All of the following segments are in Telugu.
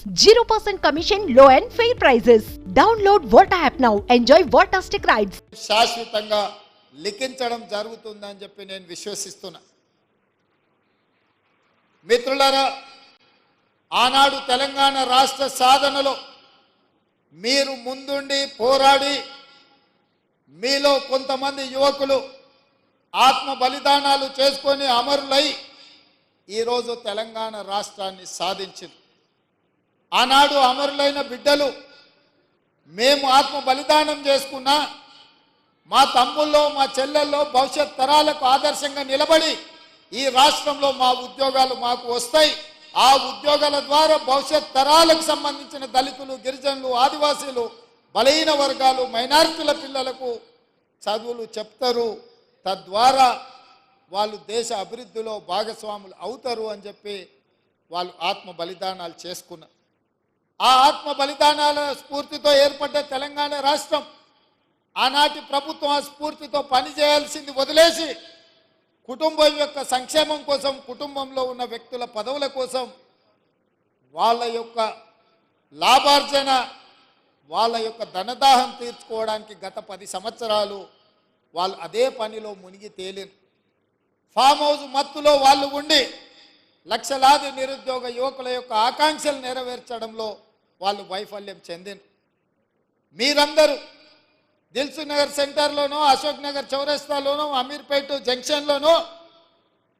0% commission, low and fair prices. Download Volta app now enjoy wattastic rides శాశ్వతంగా లిఖించడం జరుగుతుందని చెప్పి నేను విశ్వసిస్తున్నా. మిత్రులారా ఆనాడు తెలంగాణ రాష్ట్ర సాధనలో మీరు ముందుండి పోరాడి మీలో కొంతమంది యువకులు ఆత్మ బలిదానాలు చేసుకొని అమరులై ఈరోజు తెలంగాణ రాష్ట్రాన్ని సాధించింది ఆనాడు అమరులైన బిడ్డలు మేము ఆత్మ బలిదానం చేసుకున్నా మా తమ్ముల్లో మా చెల్లెల్లో భవిష్యత్ తరాలకు ఆదర్శంగా నిలబడి ఈ రాష్ట్రంలో మా ఉద్యోగాలు మాకు వస్తాయి. ఆ ఉద్యోగాల ద్వారా భవిష్యత్ తరాలకు సంబంధించిన దళితులు గిరిజనులు ఆదివాసీలు బలహీన వర్గాలు మైనారిటీల పిల్లలకు చదువులు చెప్తారు. తద్వారా వాళ్ళు దేశ అభివృద్ధిలో భాగస్వాములు అవుతారు అని చెప్పి వాళ్ళు ఆత్మ బలిదానాలు చేసుకున్నారు ఆ ఆత్మ బలిదానాల స్ఫూర్తితో ఏర్పడ్డ తెలంగాణ రాష్ట్రం ఆనాటి ప్రభుత్వం ఆ స్ఫూర్తితో పనిచేయాల్సింది వదిలేసి కుటుంబం యొక్క సంక్షేమం కోసం కుటుంబంలో ఉన్న వ్యక్తుల పదవుల కోసం వాళ్ళ యొక్క లాభార్జన వాళ్ళ యొక్క ధనదాహం తీర్చుకోవడానికి గత పది సంవత్సరాలు వాళ్ళు అదే పనిలో మునిగి తేలిన ఫామ్ హౌస్ మత్తులో వాళ్ళు ఉండి లక్షలాది నిరుద్యోగ యువకుల యొక్క ఆకాంక్షలు నెరవేర్చడంలో వాళ్ళు వైఫల్యం చెందిన. మీరందరూ దిల్సు నగర్ సెంటర్లోనో అశోక్ నగర్ చౌరస్తాలోనో అమీర్పేట జంక్షన్లోనో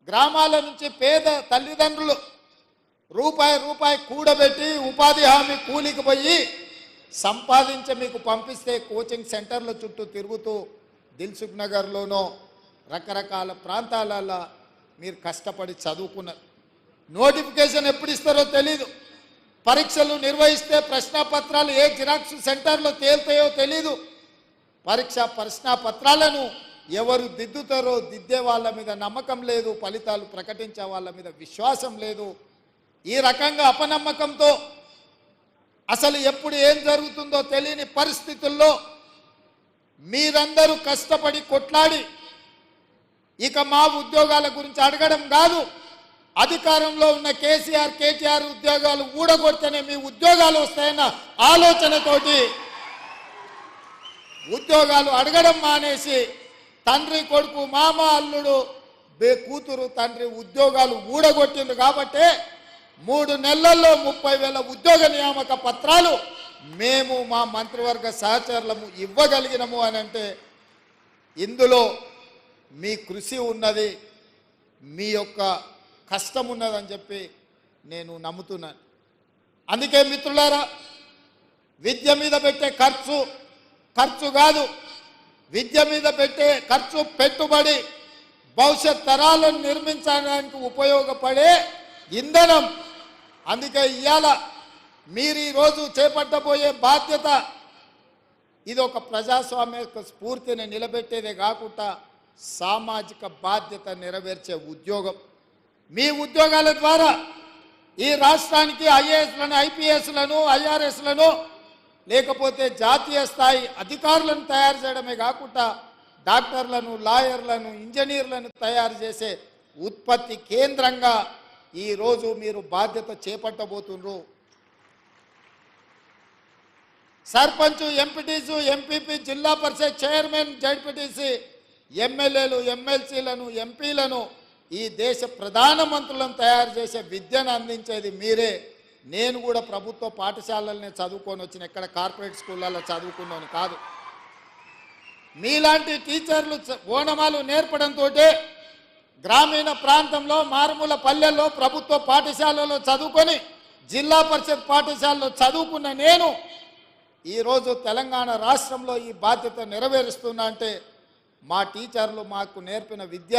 గ్రామాల నుంచి పేద తల్లిదండ్రులు రూపాయి రూపాయి కూడబెట్టి ఉపాధి హామీ కూలికి పోయి సంపాదించి మీకు పంపిస్తే కోచింగ్ సెంటర్ల చుట్టూ తిరుగుతూ దిల్సుఖ్ నగర్లోనో రకరకాల ప్రాంతాలలో మీరు కష్టపడి చదువుకున్నారు. నోటిఫికేషన్ ఎప్పుడు ఇస్తారో తెలీదు. పరీక్షలు నిర్వహిస్తే ప్రశ్నాపత్రాలు ఏ జిరాక్స్ సెంటర్లో తేలుతాయో తెలీదు. పరీక్ష ప్రశ్నాపత్రాలను ఎవరు దిద్దుతారో దిద్దే వాళ్ళ మీద నమ్మకం లేదు ఫలితాలు ప్రకటించే వాళ్ళ మీద విశ్వాసం లేదు. ఈ రకంగా అపనమ్మకంతో అసలు ఎప్పుడు ఏం జరుగుతుందో తెలియని పరిస్థితుల్లో మీరందరూ కష్టపడి కొట్లాడి ఇక మా ఉద్యోగాల గురించి అడగడం కాదు. అధికారంలో ఉన్న కేసీఆర్ కేటీఆర్ ఉద్యోగాలు ఊడగొడితేనే మీ ఉద్యోగాలు వస్తాయన్న ఆలోచనతోటి ఉద్యోగాలు అడగడం మానేసి తండ్రి కొడుకు మామ అల్లుడు బే కూతురు తండ్రి ఉద్యోగాలు ఊడగొట్టింది కాబట్టి మూడు నెలల్లో ముప్పై వేల ఉద్యోగ నియామక పత్రాలు మేము మా మంత్రివర్గ సహచరులము ఇవ్వగలిగినము అని అంటే ఇందులో మీ కృషి ఉన్నది మీ యొక్క కష్టం ఉన్నదని చెప్పి నేను నమ్ముతున్నాను. అందుకే మిత్రులారా విద్య మీద పెట్టే ఖర్చు ఖర్చు కాదు. విద్య మీద పెట్టే ఖర్చు పెట్టుబడి భవిష్యత్ తరాలను నిర్మించడానికి ఉపయోగపడే ఇంధనం. అందుకే ఇవాళ మీరు ఈరోజు చేపట్టబోయే బాధ్యత ఇది ఒక ప్రజాస్వామ్య స్ఫూర్తిని నిలబెట్టేదే కాకుండా సామాజిక బాధ్యత నెరవేర్చే ఉద్యోగం. మీ ఉద్యోగాల ద్వారా ఈ రాష్ట్రానికి ఐఏఎస్లను ఐపీఎస్లను ఐఆర్ఎస్లను లేకపోతే జాతీయ స్థాయి అధికారులను తయారు చేయడమే కాకుండా డాక్టర్లను లాయర్లను ఇంజనీర్లను తయారు చేసే ఉత్పత్తి కేంద్రంగా ఈరోజు మీరు బాధ్యత చేపట్టబోతున్నారు సర్పంచ్ ఎంపీటీసు ఎంపీపీ జిల్లా పరిషత్ చైర్మన్ జడ్పీటీసీ ఎమ్మెల్యేలు ఎమ్మెల్సీలను ఎంపీలను ఈ దేశ ప్రధానమంత్రులను తయారు చేసే విద్యను అందించేది మీరే. నేను కూడా ప్రభుత్వ పాఠశాలలనే చదువుకొని వచ్చిన ఎక్కడ కార్పొరేట్ స్కూళ్ళల్లో చదువుకున్నాను కాదు. మీలాంటి టీచర్లు ఓనమాలు నేర్పడంతో గ్రామీణ ప్రాంతంలో మారుమూల పల్లెల్లో ప్రభుత్వ పాఠశాలలో చదువుకొని జిల్లా పరిషత్ పాఠశాలలో చదువుకున్న నేను ఈరోజు తెలంగాణ రాష్ట్రంలో ఈ బాధ్యత నెరవేరుస్తున్నా అంటే మా టీచర్లు మాకు నేర్పిన విద్య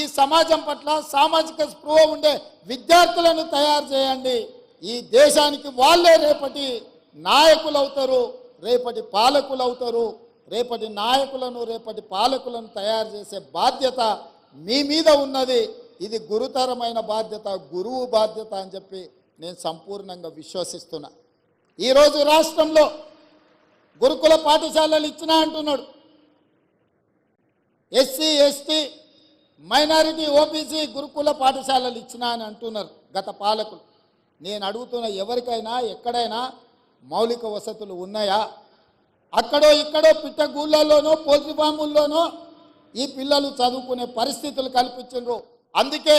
ఈ సమాజం పట్ల సామాజిక స్పృహ ఉండే విద్యార్థులను తయారు చేయండి. ఈ దేశానికి వాళ్ళే రేపటి నాయకులు అవుతారు రేపటి పాలకులు అవుతారు రేపటి నాయకులను రేపటి పాలకులను తయారు చేసే బాధ్యత మీ మీద ఉన్నది. ఇది గురుతరమైన బాధ్యత గురువు బాధ్యత అని చెప్పి నేను సంపూర్ణంగా విశ్వసిస్తున్నా. ఈరోజు రాష్ట్రంలో గురుకుల పాఠశాలలు ఇచ్చినా అంటున్నాడు. ఎస్సీ ఎస్టీ మైనారిటీ ఓబీసీ గురుకుల పాఠశాలలు ఇచ్చినా అని అంటున్నారు గత పాలకులు. నేను అడుగుతున్న ఎవరికైనా ఎక్కడైనా మౌలిక వసతులు ఉన్నాయా? అక్కడో ఇక్కడో పిట్టగూళ్ళలోనో పోల్ట్రీ ఫాముల్లోనో ఈ పిల్లలు చదువుకునే పరిస్థితులు కల్పించారు అందుకే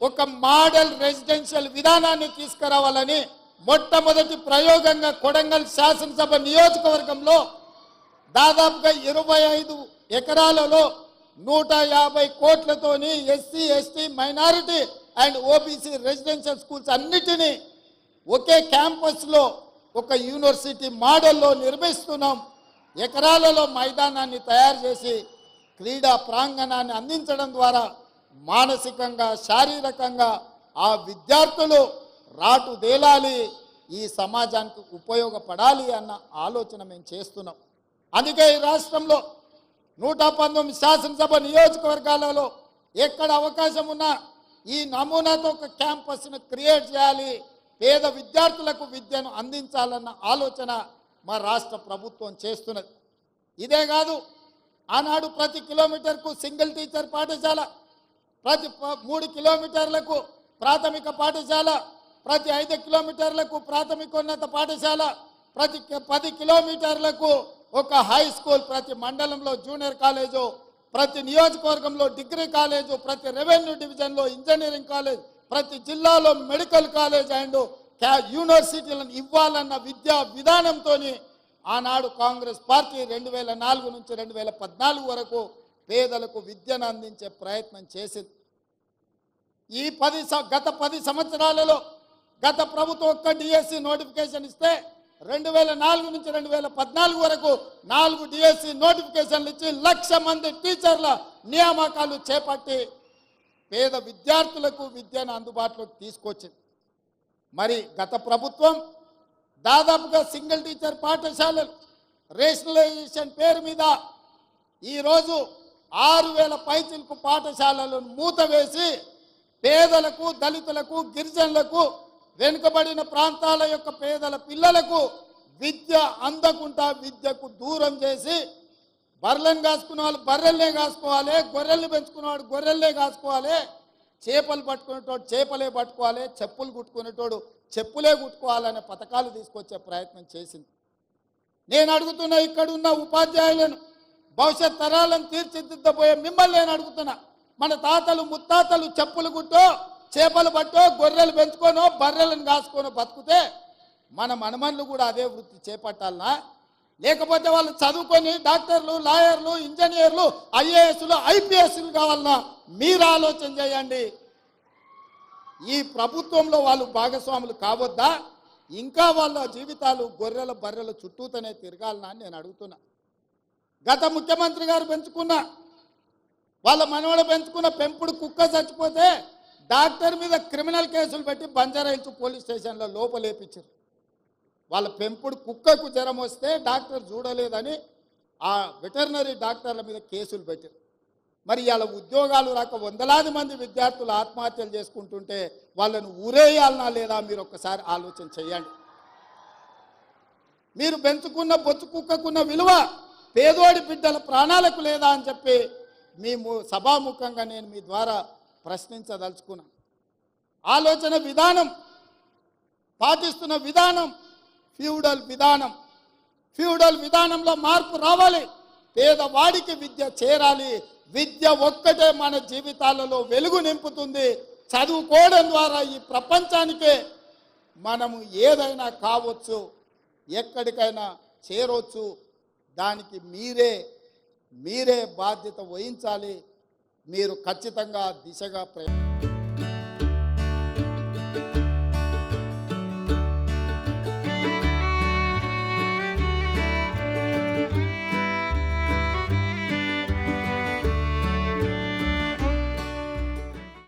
ఒక మోడల్ రెసిడెన్షియల్ విధానాన్ని తీసుకురావాలని మొట్టమొదటి ప్రయోగంగా కొడంగల్ శాసనసభ నియోజకవర్గంలో దాదాపుగా ఇరవై ఐదు ఎకరాలలో నూట యాభై కోట్లతోని SC ST minority and OBC residential schools అన్నిటినీ ఒకే క్యాంపస్లో ఒక యూనివర్సిటీ మోడల్లో నిర్మిస్తున్నాం. ఎకరాలలో మైదానాన్ని తయారు చేసి క్రీడా ప్రాంగణాన్ని అందించడం ద్వారా మానసికంగా శారీరకంగా ఆ విద్యార్థులు రాటుదేలాలి ఈ సమాజానికి ఉపయోగపడాలి అన్న ఆలోచన మేము చేస్తున్నాం. అందుకే ఈ రాష్ట్రంలో నూట పంతొమ్మిది శాసనసభ నియోజకవర్గాలలో ఎక్కడ అవకాశం ఉన్నా ఈ నమూనాతో ఒక క్యాంపస్ను క్రియేట్ చేయాలి. పేద విద్యార్థులకు విద్యను అందించాలన్న ఆలోచన మా రాష్ట్ర ప్రభుత్వం చేస్తున్నది. ఇదే కాదు ఆనాడు ప్రతి కిలోమీటర్కు సింగిల్ టీచర్ పాఠశాల ప్రతి మూడు కిలోమీటర్లకు ప్రాథమిక పాఠశాల ప్రతి ఐదు కిలోమీటర్లకు ప్రాథమికోన్నత పాఠశాల ప్రతి పది కిలోమీటర్లకు ఒక హై స్కూల్ ప్రతి మండలంలో జూనియర్ కాలేజు ప్రతి నియోజకవర్గంలో డిగ్రీ కాలేజు ప్రతి రెవెన్యూ డివిజన్లో ఇంజనీరింగ్ కాలేజ్ ప్రతి జిల్లాలో మెడికల్ కాలేజ్ అండ్ క్యా- యూనివర్సిటీలను ఇవ్వాలన్న విద్యా విధానంతో ఆనాడు కాంగ్రెస్ పార్టీ రెండు వేల నాలుగు నుంచి రెండు వేల పద్నాలుగు వరకు పేదలకు విద్యను అందించే ప్రయత్నం చేసింది. ఈ పది స- గత పది సంవత్సరాలలో గత ప్రభుత్వం ఒక్క డిఎస్సి నోటిఫికేషన్ ఇస్తే రెండు వేల నాలుగు నుంచి రెండు వేల పద్నాలుగు వరకు నాలుగు డిఎస్సి నోటిఫికేషన్లు ఇచ్చి లక్ష మంది టీచర్ల నియామకాలు చేపట్టి పేద విద్యార్థులకు విద్యను అందుబాటులోకి తీసుకొచ్చింది. మరి గత ప్రభుత్వం దాదాపుగా సింగిల్ టీచర్ పాఠశాలలు రేషనలైజేషన్ పేరు మీద ఈరోజు ఆరు వేల పైచిల్పు పాఠశాలలను మూతవేసి పేదలకు దళితులకు గిరిజనులకు వెనుకబడిన ప్రాంతాల యొక్క పేదల పిల్లలకు విద్య అందకుండా విద్యకు దూరం చేసి బర్రెలను కాసుకునే వాళ్ళు బర్రెల్నే కాసుకోవాలి గొర్రెల్ని పెంచుకునేవాడు గొర్రెల్నే కాసుకోవాలి చేపలు పట్టుకునేటోడు చేపలే పట్టుకోవాలి చెప్పులు కుట్టుకునేటోడు చెప్పులే కుట్టుకోవాలనే పథకాలు తీసుకొచ్చే ప్రయత్నం చేసింది. నేను అడుగుతున్నా ఇక్కడ ఉన్న ఉపాధ్యాయులను భవిష్యత్ తరాలను తీర్చిదిద్దబోయే మిమ్మల్ని నేను అడుగుతున్నా. మన తాతలు ముత్తాతలు చెప్పులు కుట్టో చేపలు పట్టో గొర్రెలు పెంచుకోనో బర్రెలను కాసుకోనో బతుకుతే మన మనమన్లు కూడా అదే వృత్తి చేపట్టాలనా? లేకపోతే వాళ్ళు చదువుకొని డాక్టర్లు లాయర్లు ఇంజనీర్లు ఐఏఎస్లు ఐపీఎస్లు కావాలన్నా మీరు ఆలోచన చేయండి. ఈ ప్రభుత్వంలో వాళ్ళు భాగస్వాములు కావద్దా? ఇంకా వాళ్ళ జీవితాలు గొర్రెల బర్రెల చుట్టూతోనే తిరగాలనా అని నేను అడుగుతున్నా. గత ముఖ్యమంత్రి గారు పెంచుకున్న వాళ్ళ మనవడు పెంచుకున్న పెంపుడు కుక్క చచ్చిపోతే డాక్టర్ మీద క్రిమినల్ కేసులు పెట్టి బంజారాయిల్స్ పోలీస్ స్టేషన్లో లోపలేపించారు వాళ్ళ పెంపుడు కుక్కకు జ్వరం వస్తే డాక్టర్ చూడలేదని ఆ వెటర్నరీ డాక్టర్ల మీద కేసులు పెట్టారు. మరి ఇవాళ ఉద్యోగాలు రాక వందలాది మంది విద్యార్థులు ఆత్మహత్యలు చేసుకుంటుంటే వాళ్ళను ఊరేయాలనా లేదా మీరు ఒక్కసారి ఆలోచన చేయండి. మీరు పెంచుకున్న బొచ్చు కుక్కకున్న విలువ పేదోడి బిడ్డల ప్రాణాలకు లేదా అని చెప్పి మీ సభాముఖంగా నేను మీ ద్వారా ప్రశ్నించదలుచుకున్నాను. ఆలోచన విధానం పాటిస్తున్న విధానం ఫ్యూడల్ విధానం. ఫ్యూడల్ విధానంలో మార్పు రావాలి. పేదవాడికి విద్య చేరాలి. విద్య ఒక్కటే మన జీవితాలలో వెలుగు నింపుతుంది. చదువుకోవడం ద్వారా ఈ ప్రపంచానికే మనము ఏదైనా కావచ్చు ఎక్కడికైనా చేరవచ్చు దానికి మీరే మీరే బాధ్యత వహించాలి. మీరు ఖచ్చితంగా దిశగా ప్రయత్నం